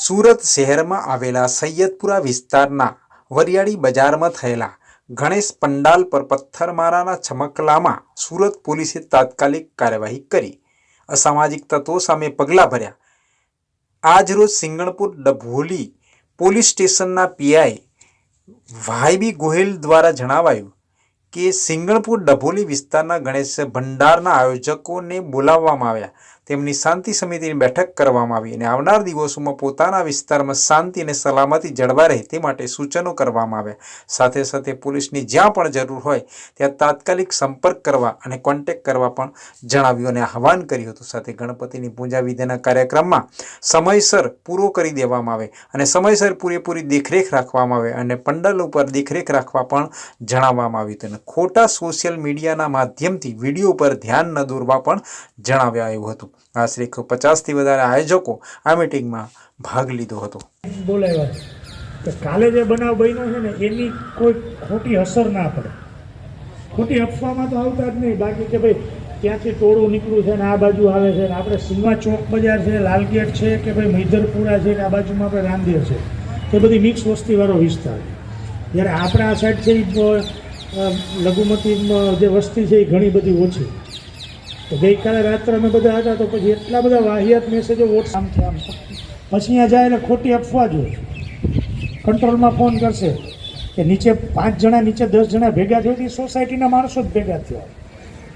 સુરત શહેરમાં આવેલા સૈયદપુરા વિસ્તારના વરિયાળી બજારમાં થયેલા ગણેશ પંડાલ પર પથ્થરમારાના ચમકલામાં સુરત પોલીસે તાત્કાલિક કાર્યવાહી કરી. અસામાજિક તત્વો સામે પગલાં ભર્યા. આજરોજ સિંગણપુર ડભોલી પોલીસ સ્ટેશનના પીઆઈ વાયબી ગોહિલ દ્વારા જણાવાયું કે સિંગણપુર ડભોલી વિસ્તારના ગણેશ ભંડારના આયોજકોને બોલાવવામાં આવ્યા. તેમની શાંતિ સમિતિની બેઠક કરવામાં આવી અને આવનાર દિવસોમાં પોતાના વિસ્તારમાં શાંતિ અને સલામતી જળવાઈ રહે તે માટે સૂચનો કરવામાં આવ્યા. સાથે સાથે પોલીસની જ્યાં પણ જરૂર હોય, ત્યાં તાત્કાલિક સંપર્ક કરવા અને કોન્ટેક્ટ કરવા પણ જણાવ્યું અને આહવાન કર્યું હતું. સાથે ગણપતિની પૂજા વિધિના કાર્યક્રમમાં સમયસર પૂરો કરી દેવામાં આવે અને સમયસર પૂરેપૂરી દેખરેખ રાખવામાં આવે અને પંડલ ઉપર દેખરેખ રાખવા પણ જણાવવામાં આવ્યું હતું. અને ખોટા સોશિયલ મીડિયાના માધ્યમથી વીડિયો પર ધ્યાન ન દોરવા પણ જણાવ્યા આવ્યું હતું. આશરે એકસો પચાસથી વધારે આયોજકો આ મિટિંગમાં ભાગ લીધો હતો. બોલાવ્યા તો કાલે જે બનાવ બન્યો છે ને, એની કોઈ ખોટી અસર ના પડે. ખોટી અફવામાં તો આવતા જ નહીં. બાકી કે ભાઈ, ત્યાંથી ટોળું નીકળ્યું છે ને, આ બાજુ આવે છે ને, આપણે સીમા ચોક બજાર છે લાલગેટ છે કે ભાઈ મૈધરપુરા છે કે આ બાજુમાં આપણે રાંદેર છે. તે બધી મિક્સ વસ્તીવાળો વિસ્તાર જ્યારે આપણે આ સાઈડ છે લઘુમતી જે વસ્તી છે એ ઘણી બધી ઓછી. તો ગઈકાલે રાત્રે અમે બધા હતા તો પછી એટલા બધા વાહિયાત મેસેજો વોટ્સ આમ છે આમ. પછી અહીંયા જાય એટલે ખોટી અફવા જોઈએ કંટ્રોલમાં ફોન કરશે કે નીચે પાંચ જણા, નીચે દસ જણા ભેગા થયો એ સોસાયટીના માણસો જ ભેગા થયા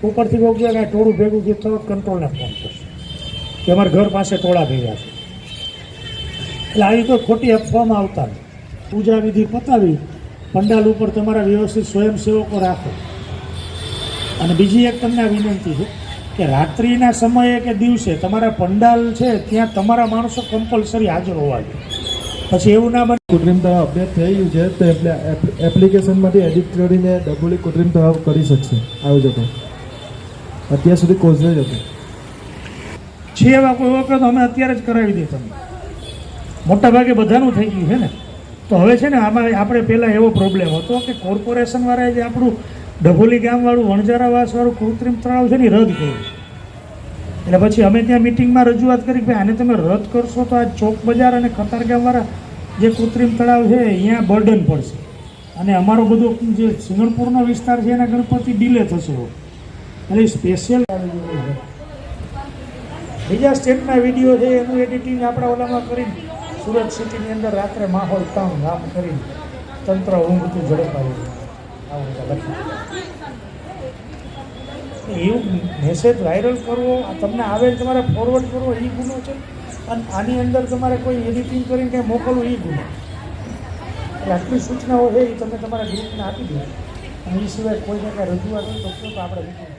ઉપરથી બહુ ગયા કાંઈ ટોળું ભેગું થયું તરત કંટ્રોલને ફોન કરશે. કે અમારા ઘર પાસે ટોળા ભેગા છે. એટલે આવી કોઈ ખોટી અફવામાં આવતા પૂજા વિધિ પતાવી, પંડાલ ઉપર તમારા વ્યવસ્થિત સ્વયંસેવકો રાખો. અને બીજી એક તમને વિનંતી છે. કે રાત્રિના સમયે કે દિવસે તમારા પંડાલ છે ત્યાં તમારા માણસો કમ્પલસરી હાજર હોવા જોઈએ. પછી એવું ના બને. કૃત્રિમ તળાવ અપડેટ થઈ ગયું છે તો એટલે એપ્લિકેશનમાંથી એડિટ કરીને ડબોલી કૃત્રિમ તળાવ કરી શકશે આયોજકો. અત્યાર સુધી કોઝવેજ હતું છે એવા કોઈ વખત અમે અત્યારે જ કરાવી દઈએ તમને. મોટાભાગે બધાનું થઈ ગયું છે ને? તો હવે છે ને આમાં આપણે પહેલાં એવો પ્રોબ્લેમ હતો કે કોર્પોરેશનવાળાએ જે આપણું ડભોલી ગામવાળું વણજારાવાસવાળું કૃત્રિમ તળાવ છે ને રદ કર્યું. એટલે પછી અમે ત્યાં મિટિંગમાં રજૂઆત કરી કે ભાઈ, આને તમે રદ કરશો તો આ ચોક બજાર અને ખતારગામવાળા જે કૃત્રિમ તળાવ છે, અહીંયા બર્ડન પડશે. અને અમારો બધો જે સિંગણપુરનો વિસ્તાર છે, એના ગણપતિ ડીલે થશે એટલે સ્પેશિયલ બીજા સ્ટેટના વીડિયો છે, એનું એડિટિંગ આપણા ઓલામાં કરીને સુરત સિટીની અંદર રાત્રે માહોલ તામ રામ કરીને તંત્ર ઊંઘતું ઝડપાયું. આવું લખ્યું એવું મેસેજ વાયરલ કરવો, તમને આવે તમારે ફોરવર્ડ કરવો એ ગુનો છે. અને આની અંદર તમારે કોઈ એડિટિંગ કરીને કંઈ મોકલવું એ ગુનો. એટલે આટલી સૂચનાઓ છે એ તમે તમારા ગ્રુપને આપી દો. અને એ સિવાય કોઈને કાંઈ રજૂઆત હોય તો આપણે